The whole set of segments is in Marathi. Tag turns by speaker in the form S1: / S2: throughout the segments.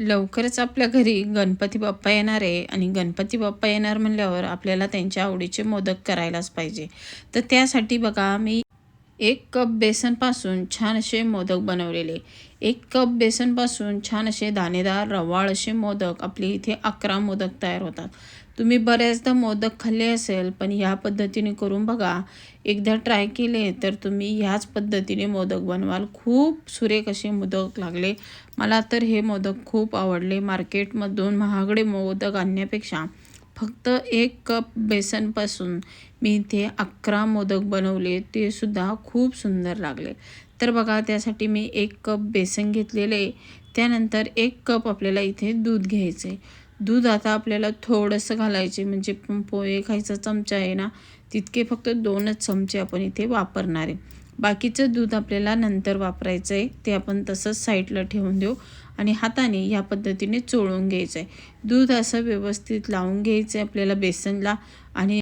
S1: लवकरच आपल्या घरी गणपती बाप्पा येणार आहे आणि गणपती बाप्पा येणार म्हणल्यावर आपल्याला त्यांच्या आवडीचे मोदक करायलाच पाहिजे. तर त्यासाठी बघा मी एक कप बेसनपासून छान असे मोदक बनवलेले. एक कप बेसनपासून छान असे दाणेदार रवाळ असे मोदक आपले इथे अकरा मोदक तयार होतात. तुम्ही बऱ्याचदा मोदक खाल्ले असेल पण ह्या पद्धतीने करून बघा. एकदा ट्राय केले तर तुम्ही ह्याच पद्धतीने मोदक बनवाल. खूप सुरेख असे मोदक लागले. मला तर हे मोदक खूप आवडले. मार्केटमधून महागडे मोदक आणण्यापेक्षा. फक्त एक कप बेसनपासून मी इथे अकरा मोदक बनवले ते सुद्धा खूप सुंदर लागले. तर बघा त्यासाठी मी एक कप बेसन घेतलेले त्यानंतर एक कप आपल्याला इथे दूध घ्यायचे दूध आता आपल्याला थोडंसं घालायचे म्हणजे पोहे खायचा चमचा आहे ना तितके फक्त दोनच चमचे आपण इथे वापरणार आहे. बाकीचं दूध आपल्याला नंतर वापरायचं आहे ते आपण तसंच साईडला ठेवून देऊ. आणि हाताने या पद्धतीने चोळून घ्यायचं आहे दूध असं व्यवस्थित लावून घ्यायचं आहे आपल्याला बेसनला आणि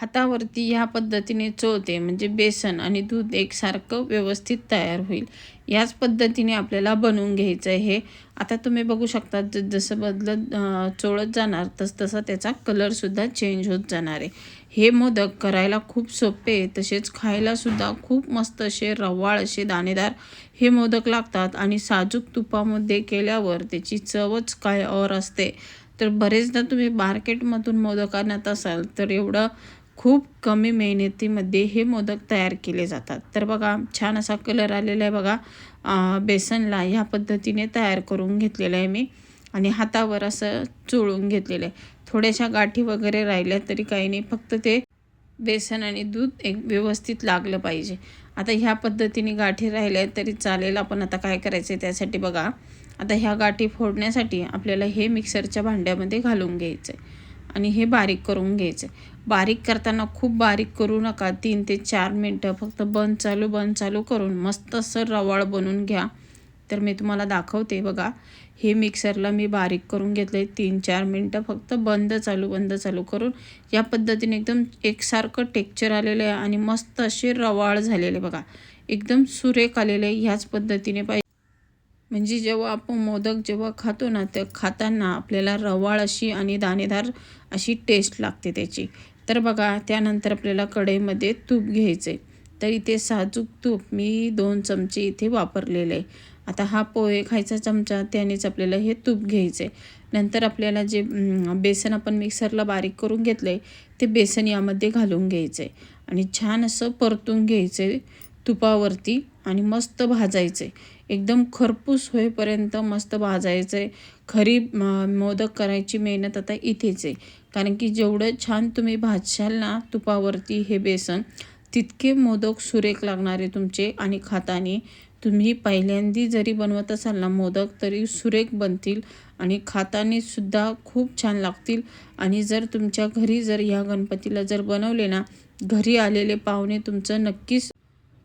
S1: हातावरती ह्या पद्धतीने चोळते म्हणजे बेसन आणि दूध एकसारखं व्यवस्थित तयार होईल. याच पद्धतीने आपल्याला बनवून घ्यायचं आहे. हे आता तुम्ही बघू शकता ज जसं बदलत चोळत जाणार तस तसा त्याचा कलरसुद्धा चेंज होत जाणार आहे. हे मोदक करायला खूप सोपे तसेच खायलासुद्धा खूप मस्त असे रवाळ असे दाणेदार हे मोदक लागतात आणि साजूक तुपामध्ये केल्यावर त्याची चवच काय और असते. तर बरेचदा तुम्ही मार्केटमधून मोदक आणत असाल तर एवढं खूप कमी मेहनतीमध्ये हे मोदक तयार केले जातात. तर बघा छान असा कलर आलेला आहे बघा. बेसनला ह्या पद्धतीने तयार करून घेतलेलं आहे मी. आणि हातावर असं चोळून घेतलेलं आहे. थोड्याशा गाठी वगैरे राहिल्या तरी काही नाही. फक्त ते बेसन आणि दूध एक व्यवस्थित लागलं पाहिजे. आता ह्या पद्धतीने गाठी राहिल्या तरी चालेल. आपण आता काय करायचं आहे त्यासाठी बघा. आता ह्या गाठी फोडण्यासाठी आपल्याला हे मिक्सरच्या भांड्यामध्ये घालून घ्यायचं आहे आणि हे बारीक करून घ्यायचं. बारीक करताना खूप बारीक करू नका. तीन ते चार मिनटं फक्त बंद चालू बंद चालू करून मस्त असं रवाळ बनवून घ्या. तर मी तुम्हाला दाखवते बघा. हे मिक्सरला मी बारीक करून घेतलं आहे तीन चार मिनटं फक्त बंद चालू बंद चालू करून. या पद्धतीने एकदम एकसारखं टेक्चर आलेलं आहे आणि मस्त असे रवाळ झालेले बघा. एकदम सुरेख आलेले ह्याच पद्धतीने पाहिजे. म्हणजे जेव्हा आपण मोदक जेव्हा खातो ना तर खाताना आपल्याला रवाळ अशी आणि दाणेदार अशी टेस्ट लागते त्याची. तर बघा त्यानंतर आपल्याला कढईमध्ये तूप घ्यायचे तर इथे साजूक तूप मी दोन चमचे इथे वापरलेले आहे. आता हा पोहे खायचा चमचा त्यानेच आपल्याला हे तूप घ्यायचे नंतर आपल्याला जे बेसन आपण मिक्सरला बारीक करून घेतलं आहे ते बेसन यामध्ये घालून घ्यायचं आहे आणि छान असं परतून घ्यायचं आहे तुपावरती आणि मस्त भाजायचं आहे एकदम खरपूस होईपर्यंत मस्त भाजायचं. आहे खरी मोदक करायची मेहनत आता इथेच आहे. कारण की जेवढं छान तुम्ही भाजशाल ना तुपावरती हे बेसन तितके मोदक सुरेख लागणारे तुमचे आणि खाताने. तुम्ही पहिल्यांदी जरी बनवत असाल ना मोदक तरी सुरेख बनतील आणि खाताने सुद्धा खूप छान लागतील. आणि जर तुमच्या घरी जर ह्या गणपतीला जर बनवले ना घरी आलेले पाहुणे तुमचं नक्कीच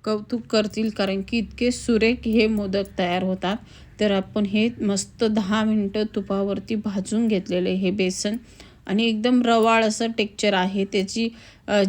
S1: कौतुक करतील कारण की इतके सुरेख हे मोदक तयार होतात. तर आपण हे मस्त दहा मिनटं तुपावरती भाजून घेतलेले हे बेसन. आणि एकदम रवाळ असं टेक्चर आहे. त्याची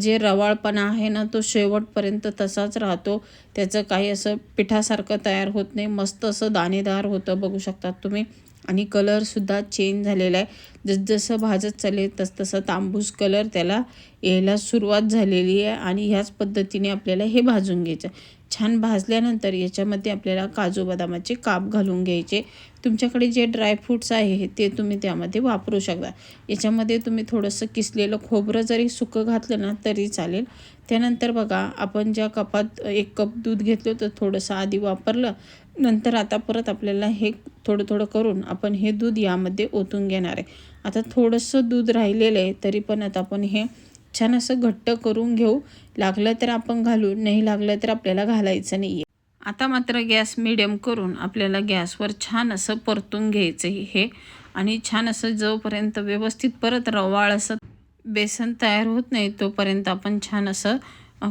S1: जे रवाळपणा आहे ना तो शेवटपर्यंत तसाच राहतो. त्याचं काही असं पिठासारखं तयार होत नाही. मस्त असं दाणेदार होतं बघू शकतात तुम्ही. आणि कलरसुद्धा चेंज झालेला आहे. जसजसं भाजत चालेल तसतसं तांबूस कलर त्याला यायला सुरुवात झालेली आहे आणि ह्याच पद्धतीने आपल्याला हे भाजून घ्यायचं छान भाजल्यानंतर याच्यामध्ये आपल्याला काजू बदामाचे काप घालून घ्यायचे. तुमच्याकडे जे ड्रायफ्रूट्स आहे ते तुम्ही त्यामध्ये वापरू शकता. याच्यामध्ये तुम्ही थोडंसं किसलेलं खोबरं जरी सुकं घातलं ना तरी चालेल. त्यानंतर बघा आपण ज्या कपात एक कप दूध घेतलं तर थोडंसं आधी वापरलं नंतर आता परत आपल्याला हे थोडं थोडं करून आपण हे दूध यामध्ये ओतून घेणार आहे. आता थोडंसं दूध राहिलेलं आहे तरी पण आता आपण हे छान असं घट्ट करून घेऊ. लागलं तर आपण घालू नाही लागलं तर आपल्याला घालायचं नाही आहे आता मात्र गॅस मिडियम करून आपल्याला गॅसवर छान असं परतून घ्यायचं हे. आणि छान असं जोपर्यंत व्यवस्थित परत रवाळ असं बेसन तयार होत नाही तोपर्यंत आपण छान असं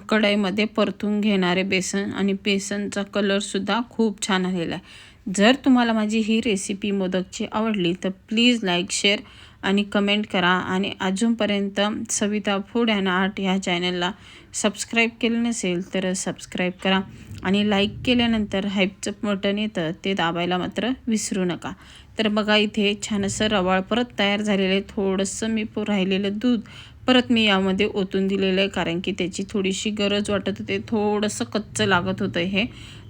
S1: कढईमध्ये परतून घेणारे बेसन आणि बेसनचा कलरसुद्धा खूप छान आलेला आहे. जर तुम्हाला माझी ही रेसिपी मोदकची आवडली तर प्लीज लाईक शेअर आणि कमेंट करा. आणि अजूनपर्यंत सविता फूड अँड आर्ट ह्या चॅनलला सबस्क्राईब केलं नसेल तर सबस्क्राईब करा. आणि लाईक केल्यानंतर हाईपचं बटन येतं ते दाबायला मात्र विसरू नका. तर बघा इथे छान असं रवाळ परत तयार झालेलं आहे. थोडंसं मी राहिलेलं दूध परत मी यामध्ये ओतून दिलेलं आहे कारण की त्याची थोडीशी गरज वाटत होते थोडंसं कच्चं लागत होतं हे.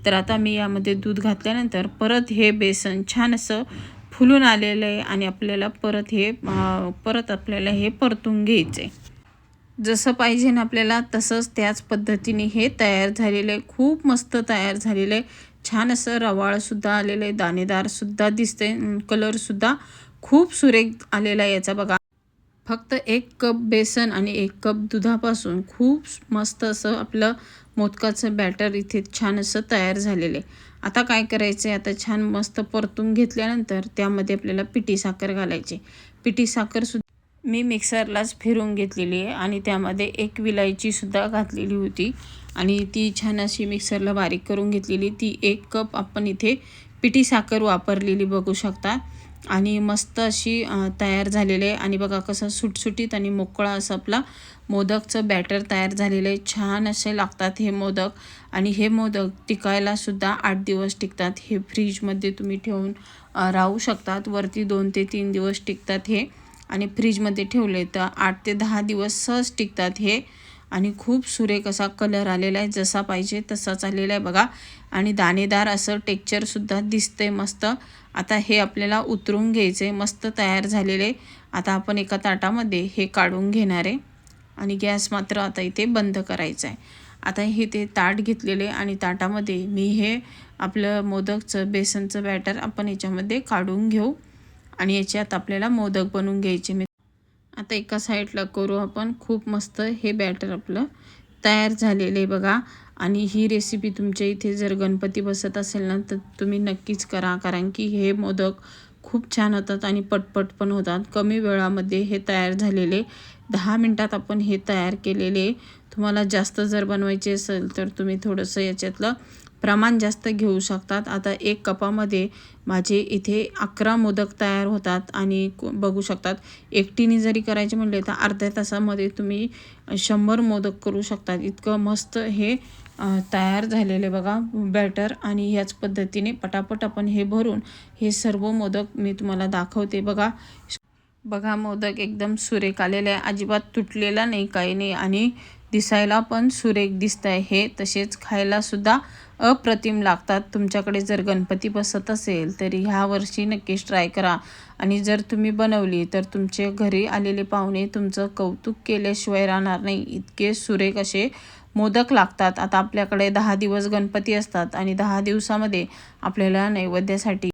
S1: तर आता मी यामध्ये दूध घातल्यानंतर परत हे बेसन छान असं फुलून आलेलं आहे आणि आपल्याला परत हे परत आपल्याला हे परतून घ्यायचं आहे जसं पाहिजे ना आपल्याला तसंच त्याच पद्धतीने हे तयार झालेलं आहे. खूप मस्त तयार झालेलं आहे. छान असं रवाळसुद्धा आलेलं आहे दाणेदारसुद्धा दिसते कलरसुद्धा खूप सुरेख आलेला आहे याचा बघा. फक्त एक कप बेसन आणि एक कप दुधापासून खूप मस्त असं आपलं मोदकाचं बॅटर इथे छान असं तयार झालेलं आहे. आता काय करायचं आहे आता छान मस्त परतून घेतल्यानंतर त्यामध्ये आपल्याला पिठी साखर घालायची. पिठी साखरसुद्धा मी मिक्सरलाच फिरून घेतलेली आहे आणि त्यामध्ये एक विलायचीसुद्धा घातलेली होती आणि ती छान अशी मिक्सरला बारीक करून घेतलेली. ती एक कप आपण इथे पिठी साखर वापरलेली बघू शकता. आणि मस्त अशी तयार झालेले आहे आणि बघा कसं सुटसुटीत आणि मोकळा असं आपला मोदकचं बॅटर तयार झालेलं आहे छान असे लागतात हे मोदक. आणि हे मोदक टिकायलासुद्धा आठ दिवस टिकतात. हे फ्रीजमध्ये तुम्ही ठेवून राहू शकतात. वरती दोन ते तीन दिवस टिकतात हे. आणि फ्रीजमध्ये ठेवले तर आठ ते दहा दिवस सहज टिकतात हे. आणि खूप सुरेख असा कलर आलेला आहे. जसा पाहिजे तसाच आलेला आहे बघा. आणि दाणेदार असं टेक्चरसुद्धा दिसतंय मस्त. आता हे आपल्याला उतरून घ्यायचं आहे मस्त तयार झालेले. आता आपण एका ताटामध्ये हे काढून घेणार आहे. आणि गॅस मात्र आता इथे बंद करायचा आहे. आता हे ते ताट घेतलेले आणि ताटामध्ये मी हे आपलं मोदकचं बेसनचं बॅटर आपण याच्यामध्ये काढून घेऊ. आणि याच्यात आपल्याला मोदक बनवून घ्यायचे मी आता एका साईडला करू आपण. खूप मस्त हे बॅटर आपलं तयार झालेलं आहे बघा. आणि ही रेसिपी तुमच्या इथे जर गणपती बसत असेल ना तर तुम्ही नक्कीच करा. कारण की हे मोदक खूप छान होतात आणि पटपट पण होतात. कमी वेळामध्ये हे तयार झालेले. दहा मिनटात आपण हे तयार केलेले. तुम्हाला जास्त जर बनवायचे असेल तर तुम्ही थोडंसं याच्यातलं प्रमाण जास्त घेऊ शकतात. आता एक कपामध्ये माझे इथे अकरा मोदक तयार होतात आणि बघू शकतात. एकटीने जरी करायचे म्हणले तर अर्ध्या तासामध्ये तुम्ही शंभर मोदक करू शकतात. इतकं मस्त हे तयार झालेले बघा बॅटर. आणि ह्याच पद्धतीने पटापट आपण हे भरून हे सर्व मोदक मी तुम्हाला दाखवते बघा. बघा मोदक एकदम सुरेख आलेले आहे. अजिबात तुटलेला नाही काही नाही. आणि दिसायला पण सुरेख दिसत आहे हे तसेच खायलासुद्धा अप्रतिम लागतात. तुमच्याकडे जर गणपती बसत असेल तरी ह्या वर्षी नक्कीच ट्राय करा. आणि जर तुम्ही बनवली तर तुमचे घरी आलेले पाहुणे तुमचं कौतुक केल्याशिवाय राहणार नाही. इतके सुरेख असे मोदक लागतात. आता आपल्याकडे दहा दिवस गणपती असतात आणि दहा दिवसामध्ये आपल्याला नैवेद्यासाठी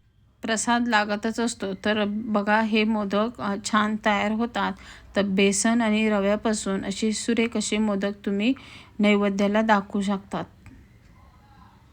S1: प्रसाद लागतच असतो. तर बघा हे मोदक छान तयार होतात. तर बेसन आणि रव्यापासून असे सुरेख असे मोदक तुम्ही नैवेद्याला दाखवू शकतात.